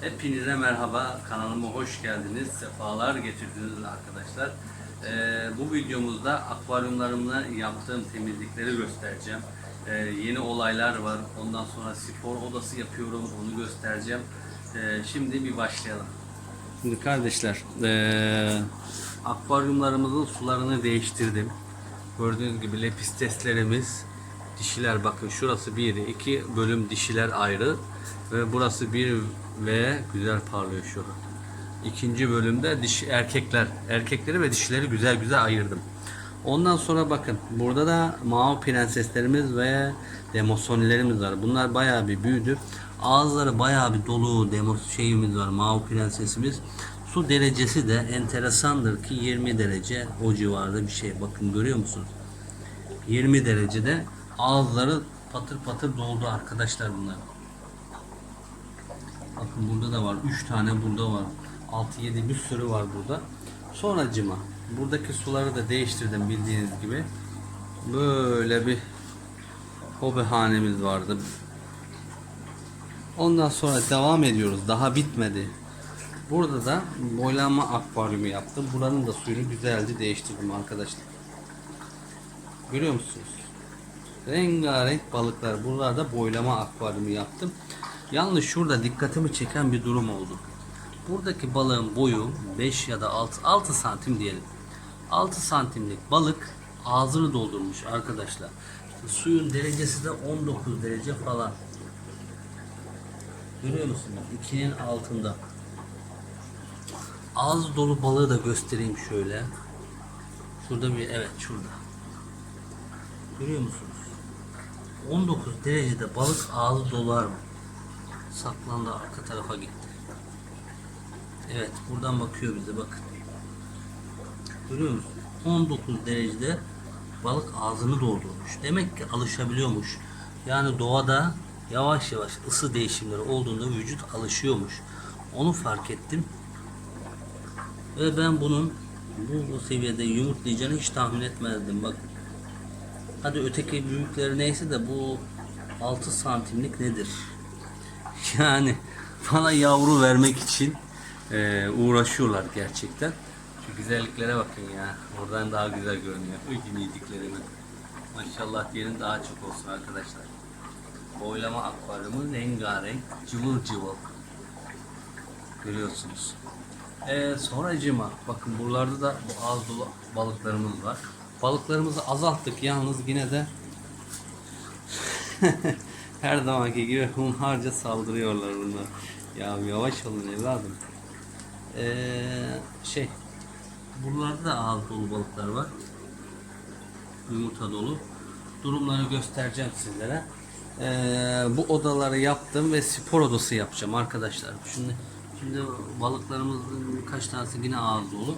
Hepinize merhaba, kanalıma hoş geldiniz, sefalar getirdiniz arkadaşlar. Ee, bu videomuzda akvaryumlarımda yaptığım temizlikleri göstereceğim. Ee, yeni olaylar var, ondan sonra spor odası yapıyorum, onu göstereceğim. Ee, şimdi bir başlayalım. Şimdi kardeşler, ee, akvaryumlarımızın sularını değiştirdim. Gördüğünüz gibi lepisteslerimiz dişiler bakın şurası bir iki bölüm dişiler ayrı ve burası bir ve güzel parlıyor şu. İkinci bölümde dişi erkekler erkekleri ve dişileri güzel güzel ayırdım. Ondan sonra bakın burada da mavi prenseslerimiz ve demosonilerimiz var. Bunlar bayağı bir büyüdü. Ağızları bayağı bir dolu demos şeyimiz var. Mavi prensesimiz. Su derecesi de enteresandır ki 20 derece o civarda bir şey. Bakın görüyor musunuz? 20 derecede ağızları patır patır doldu arkadaşlar bunlar. Bakın burada da var. 3 tane burada var. 6-7 bir sürü var burada. Sonracıma buradaki suları da değiştirdim bildiğiniz gibi. Böyle bir hobi hanemiz vardı. Ondan sonra devam ediyoruz. Daha bitmedi. Burada da boylama akvaryumu yaptım. Buranın da suyunu güzelce değiştirdim arkadaşlar. Görüyor musunuz? Rengarenk balıklar. Buralarda boylama akvaryumu yaptım. Yalnız şurada dikkatimi çeken bir durum oldu. Buradaki balığın boyu 5 ya da 6, 6 santim diyelim. 6 santimlik balık ağzını doldurmuş arkadaşlar. Suyun derecesi de 19 derece falan. Görüyor musunuz? 2'nin altında. Ağzı dolu balığı da göstereyim şöyle. Şurada bir evet şurada. Görüyor musunuz? 19 derecede balık ağzı dolar mı? Saklandı arka tarafa gitti. Evet buradan bakıyor bize bakın. Görüyor musunuz? 19 derecede balık ağzını doldurmuş. Demek ki alışabiliyormuş. Yani doğada yavaş yavaş ısı değişimleri olduğunda vücut alışıyormuş. Onu fark ettim. Ve ben bunun bu, bu seviyede yumurtlayacağını hiç tahmin etmezdim. Bak. Hadi öteki büyükleri neyse de bu 6 santimlik nedir? Yani bana yavru vermek için e, uğraşıyorlar gerçekten. Şu güzelliklere bakın ya. Oradan daha güzel görünüyor. Uy yediklerime. Maşallah diyelim daha çok olsun arkadaşlar. Boylama akvaryumu rengarenk, cıvıl cıvıl. Görüyorsunuz. Ee, sonracıma bakın buralarda da bu ağız dolu balıklarımız var. Balıklarımızı azalttık yalnız yine de her zamanki gibi hunharca saldırıyorlar bunlar. Ya yavaş olun evladım. Ee, şey buralarda da ağız dolu balıklar var. Yumurta dolu. Durumları göstereceğim sizlere. Ee, bu odaları yaptım ve spor odası yapacağım arkadaşlar. Şimdi şimdi balıklarımızın birkaç tanesi yine ağız dolu.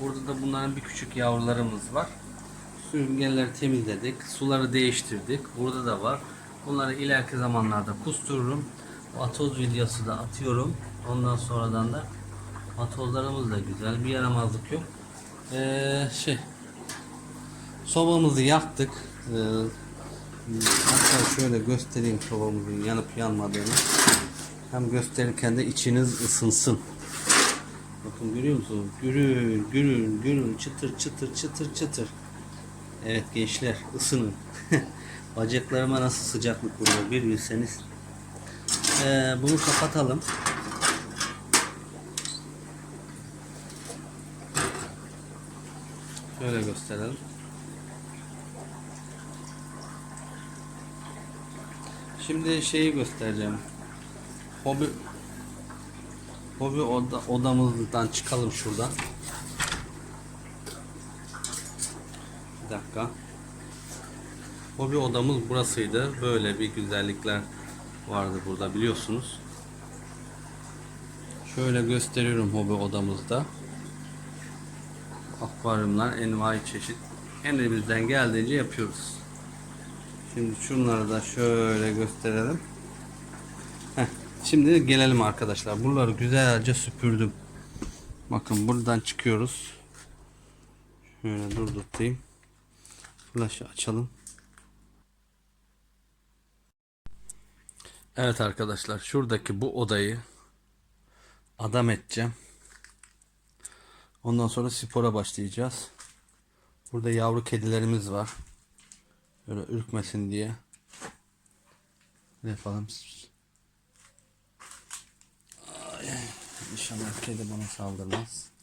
Burada da bunların bir küçük yavrularımız var. Sürüngenleri temizledik. Suları değiştirdik. Burada da var. Bunları ileriki zamanlarda kustururum. O atoz videosu da atıyorum. Ondan sonradan da atozlarımız da güzel. Bir yaramazlık yok. Ee, şey sobamızı yaktık. Ee, hatta şöyle göstereyim sobamızın yanıp yanmadığını. Hem gösterirken de içiniz ısınsın. Bakın görüyor musunuz? Gürül, gürül, gürül, çıtır, çıtır, çıtır, çıtır. Evet gençler ısının. Bacaklarıma nasıl sıcaklık vuruyor bir bilseniz. Ee, bunu kapatalım. Şöyle gösterelim. Şimdi şeyi göstereceğim. Hobi Hobi oda, odamızdan çıkalım şuradan. Dakika. Hobi odamız burasıydı. Böyle bir güzellikler vardı burada biliyorsunuz. Şöyle gösteriyorum hobi odamızda. Akvaryumlar envai çeşit. Elimizden geldiğince yapıyoruz. Şimdi şunları da şöyle gösterelim. Heh, şimdi gelelim arkadaşlar. Buraları güzelce süpürdüm. Bakın buradan çıkıyoruz. Şöyle durdurtayım. Flaşı açalım. Evet arkadaşlar şuradaki bu odayı adam edeceğim. Ondan sonra spora başlayacağız. Burada yavru kedilerimiz var. Böyle ürkmesin diye. Ne yapalım? Ay, İnşallah kedi bana saldırmaz.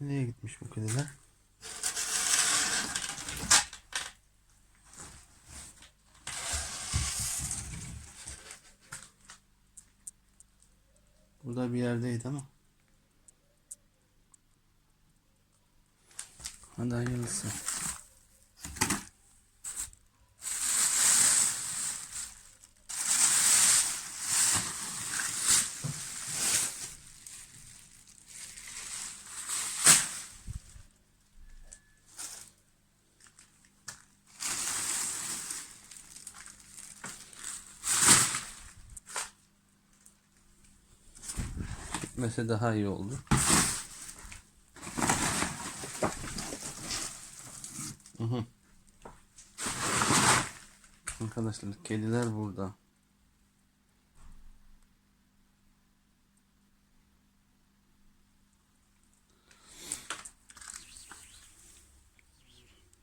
Nereye gitmiş bu kediler? Burada bir yerdeydi ama. Hadi hayırlısı. Gitmese daha iyi oldu. Hı hı. Arkadaşlar kediler burada.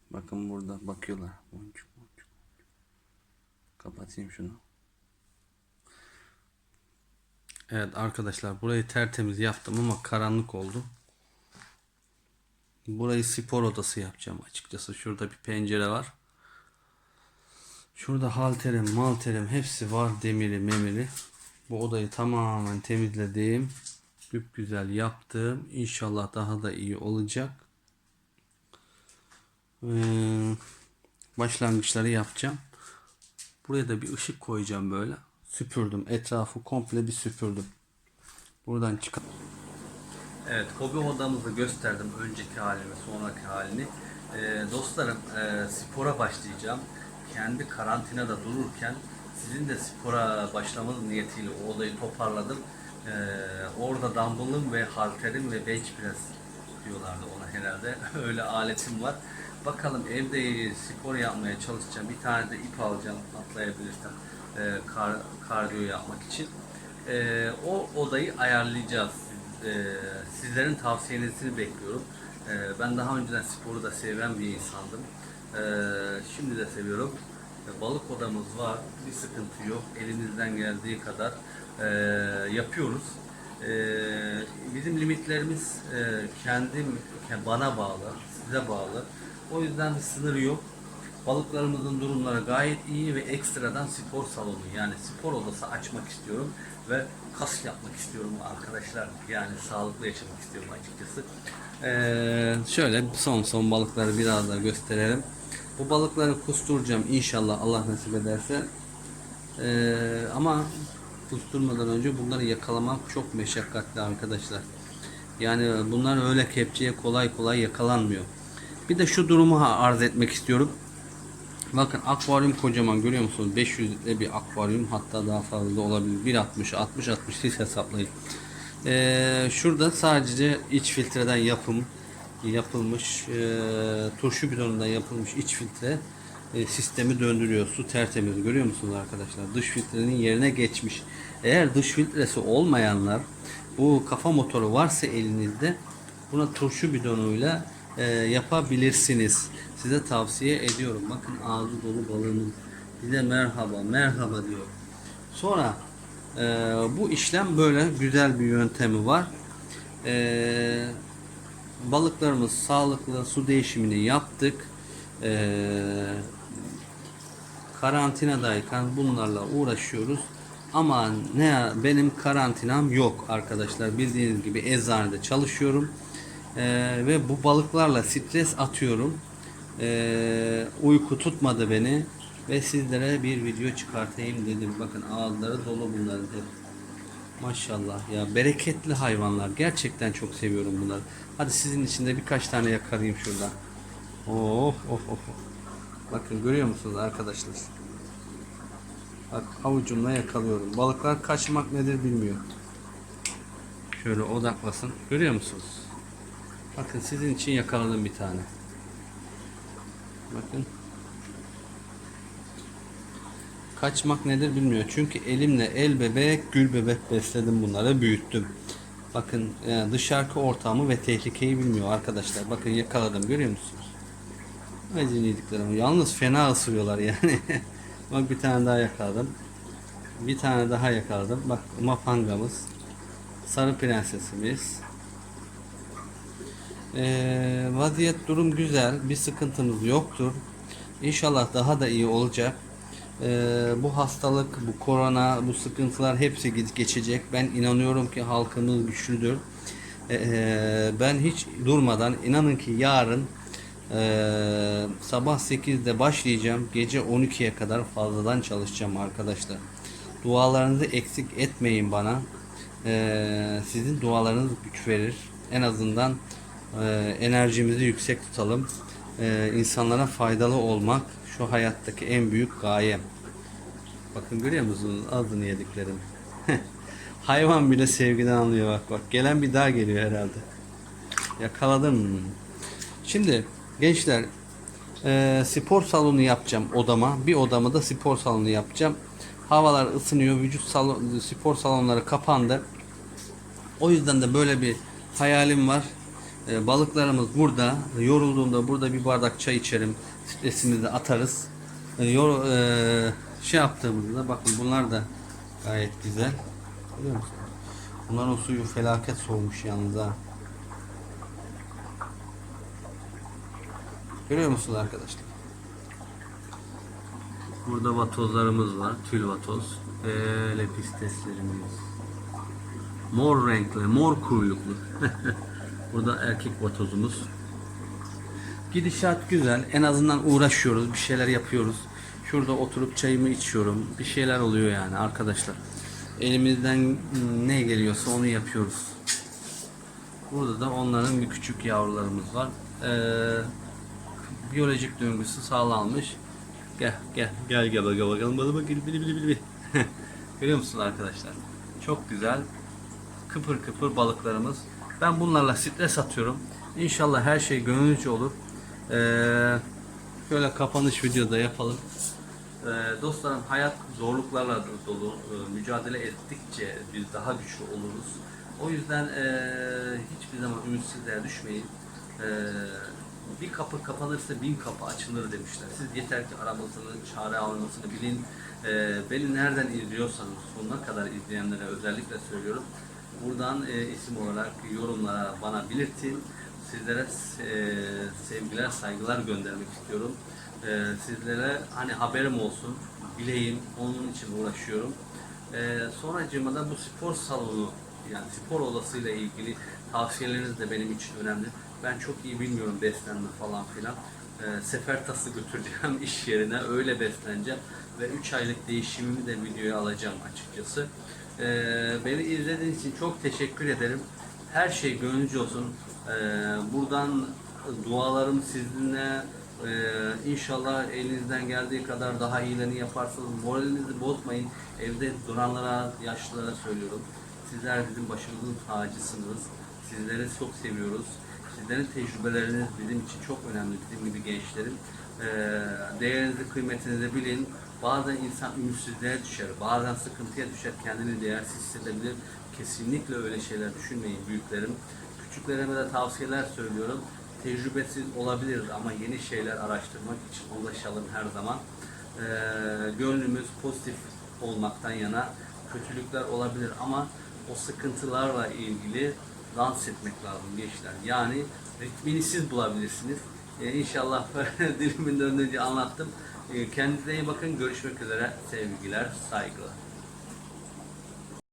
Bakın burada bakıyorlar. Boncuk boncuk. Kapatayım şunu. Evet arkadaşlar burayı tertemiz yaptım ama karanlık oldu. Burayı spor odası yapacağım açıkçası. Şurada bir pencere var. Şurada halterim, malterim hepsi var. Demiri, memiri. Bu odayı tamamen temizledim. güzel yaptım. İnşallah daha da iyi olacak. Ee, başlangıçları yapacağım. Buraya da bir ışık koyacağım böyle. Süpürdüm. Etrafı komple bir süpürdüm. Buradan çıkan. Evet, hobi odamızı gösterdim önceki halini sonraki halini. Ee, dostlarım, e, spora başlayacağım. Kendi karantinada dururken sizin de spora başlamanız niyetiyle o odayı toparladım. Ee, orada dumbbellım ve halterim ve bench press diyorlardı ona herhalde. Öyle aletim var. Bakalım evde spor yapmaya çalışacağım. Bir tane de ip alacağım atlayabilirsem e, kar, kardiyo yapmak için. E, o odayı ayarlayacağız. E, sizlerin tavsiyenizi bekliyorum. E, ben daha önceden sporu da seven bir insandım. E, şimdi de seviyorum. E, balık odamız var. Bir sıkıntı yok. Elimizden geldiği kadar e, yapıyoruz. E, bizim limitlerimiz e, kendim bana bağlı, size bağlı. O yüzden bir sınır yok. Balıklarımızın durumları gayet iyi ve ekstradan spor salonu yani spor odası açmak istiyorum ve kas yapmak istiyorum arkadaşlar. Yani sağlıklı yaşamak istiyorum açıkçası. Ee, şöyle son son balıkları biraz daha gösterelim. Bu balıkları kusturacağım inşallah Allah nasip ederse. Ee, ama kusturmadan önce bunları yakalamak çok meşakkatli arkadaşlar. Yani bunlar öyle kepçeye kolay kolay yakalanmıyor. Bir de şu durumu arz etmek istiyorum. Bakın akvaryum kocaman görüyor musunuz? 500 litre bir akvaryum hatta daha fazla olabilir. 1.60 60 60 siz hesaplayın. Ee, şurada sadece iç filtreden yapım yapılmış e, turşu bidonundan yapılmış iç filtre e, sistemi döndürüyor. Su tertemiz görüyor musunuz arkadaşlar? Dış filtrenin yerine geçmiş. Eğer dış filtresi olmayanlar bu kafa motoru varsa elinizde buna turşu bidonuyla e, yapabilirsiniz. Size tavsiye ediyorum. Bakın ağzı dolu balığının bize merhaba merhaba diyor. Sonra e, bu işlem böyle güzel bir yöntemi var. E, balıklarımız sağlıklı su değişimini yaptık. E, karantinadayken bunlarla uğraşıyoruz. Ama ne benim karantinam yok arkadaşlar. Bildiğiniz gibi eczanede çalışıyorum. Ee, ve bu balıklarla stres atıyorum. Ee, uyku tutmadı beni ve sizlere bir video çıkartayım dedim. Bakın ağızları dolu bunların hep. Maşallah ya bereketli hayvanlar. Gerçekten çok seviyorum bunları. Hadi sizin için de birkaç tane yakarayım şuradan. Oh oh. oh. Bakın görüyor musunuz arkadaşlar? Bak avucumla yakalıyorum. Balıklar kaçmak nedir bilmiyor. Şöyle odaklasın. Görüyor musunuz? Bakın sizin için yakaladım bir tane. Bakın. Kaçmak nedir bilmiyor. Çünkü elimle el bebek, gül bebek besledim bunları, büyüttüm. Bakın yani dışarıki ortamı ve tehlikeyi bilmiyor arkadaşlar. Bakın yakaladım görüyor musunuz? Meziniyediklerim. Yalnız fena ısırıyorlar yani. Bak bir tane daha yakaladım. Bir tane daha yakaladım. Bak mapangamız. Sarı prensesimiz. Ee, vaziyet durum güzel. Bir sıkıntımız yoktur. İnşallah daha da iyi olacak. Ee, bu hastalık, bu korona, bu sıkıntılar hepsi ge- geçecek. Ben inanıyorum ki halkımız güçlüdür. Ee, ben hiç durmadan inanın ki yarın ee, sabah 8'de başlayacağım. Gece 12'ye kadar fazladan çalışacağım arkadaşlar. Dualarınızı eksik etmeyin bana. Ee, sizin dualarınız güç verir. En azından e, enerjimizi yüksek tutalım. Ee, insanlara faydalı olmak şu hayattaki en büyük gayem. Bakın görüyor musunuz adını yediklerim. Hayvan bile sevgiden anlıyor bak bak. Gelen bir daha geliyor herhalde. Yakaladım. Şimdi gençler e, spor salonu yapacağım odama. Bir odamı da spor salonu yapacağım. Havalar ısınıyor. Vücut salon, spor salonları kapandı. O yüzden de böyle bir hayalim var. E, balıklarımız burada. Yorulduğunda burada bir bardak çay içerim. Stresimizi atarız. E, yor, şey yaptığımızda bakın bunlar da gayet güzel. Görüyor musunuz? Bunların suyu felaket soğumuş yalnız ha. Görüyor musunuz arkadaşlar? Burada vatozlarımız var. Tül vatoz. Böyle pisteslerimiz. Mor renkli, mor kuyruklu. Burada erkek vatozumuz. Gidişat güzel. En azından uğraşıyoruz. Bir şeyler yapıyoruz. Şurada oturup çayımı içiyorum. Bir şeyler oluyor yani arkadaşlar. Elimizden ne geliyorsa onu yapıyoruz. Burada da onların bir küçük yavrularımız var. Ee, biyolojik döngüsü sağlanmış. Gel gel gel gel bakalım bakalım bakalım bakalım bili bili bili bili. Görüyor musunuz arkadaşlar? Çok güzel kıpır kıpır balıklarımız. Ben bunlarla stres atıyorum. İnşallah her şey gönlünce olur. Ee, şöyle kapanış videoda yapalım. Ee, dostlarım hayat zorluklarla dolu. Ee, mücadele ettikçe biz daha güçlü oluruz. O yüzden ee, hiçbir zaman ümitsizliğe düşmeyin. Ee, bir kapı kapanırsa bin kapı açılır demişler. Siz yeter ki aramasını, çare almasını bilin. Ee, beni nereden izliyorsanız sonuna kadar izleyenlere özellikle söylüyorum. Buradan e, isim olarak yorumlara bana belirtin. Sizlere e, sevgiler, saygılar göndermek istiyorum. E, sizlere hani haberim olsun, bileyim, onun için uğraşıyorum. E, sonracığıma da bu spor salonu, yani spor odasıyla ilgili tavsiyeleriniz de benim için önemli. Ben çok iyi bilmiyorum beslenme falan filan. E, sefer tası götüreceğim iş yerine, öyle besleneceğim. Ve 3 aylık değişimimi de videoya alacağım açıkçası. E, beni izlediğiniz için çok teşekkür ederim. Her şey gönlünüzce olsun. E, buradan dualarım sizinle. Ee, inşallah elinizden geldiği kadar daha iyilerini yaparsınız. Moralinizi bozmayın. Evde duranlara, yaşlılara söylüyorum. Sizler bizim başımızın tacısınız. Sizleri çok seviyoruz. Sizlerin tecrübeleriniz bizim için çok önemli. Bizim gibi gençlerin. Ee, değerinizi, kıymetinizi bilin. Bazen insan ümitsizliğe düşer. Bazen sıkıntıya düşer. Kendini değersiz hissedebilir. Kesinlikle öyle şeyler düşünmeyin büyüklerim. Küçüklerime de tavsiyeler söylüyorum tecrübesiz olabilir ama yeni şeyler araştırmak için ulaşalım her zaman. Ee, gönlümüz pozitif olmaktan yana kötülükler olabilir ama o sıkıntılarla ilgili dans etmek lazım gençler. Yani ritmini siz bulabilirsiniz. Ee, inşallah dilimin döndüğünce anlattım. Ee, kendinize iyi bakın. Görüşmek üzere. Sevgiler, saygılar.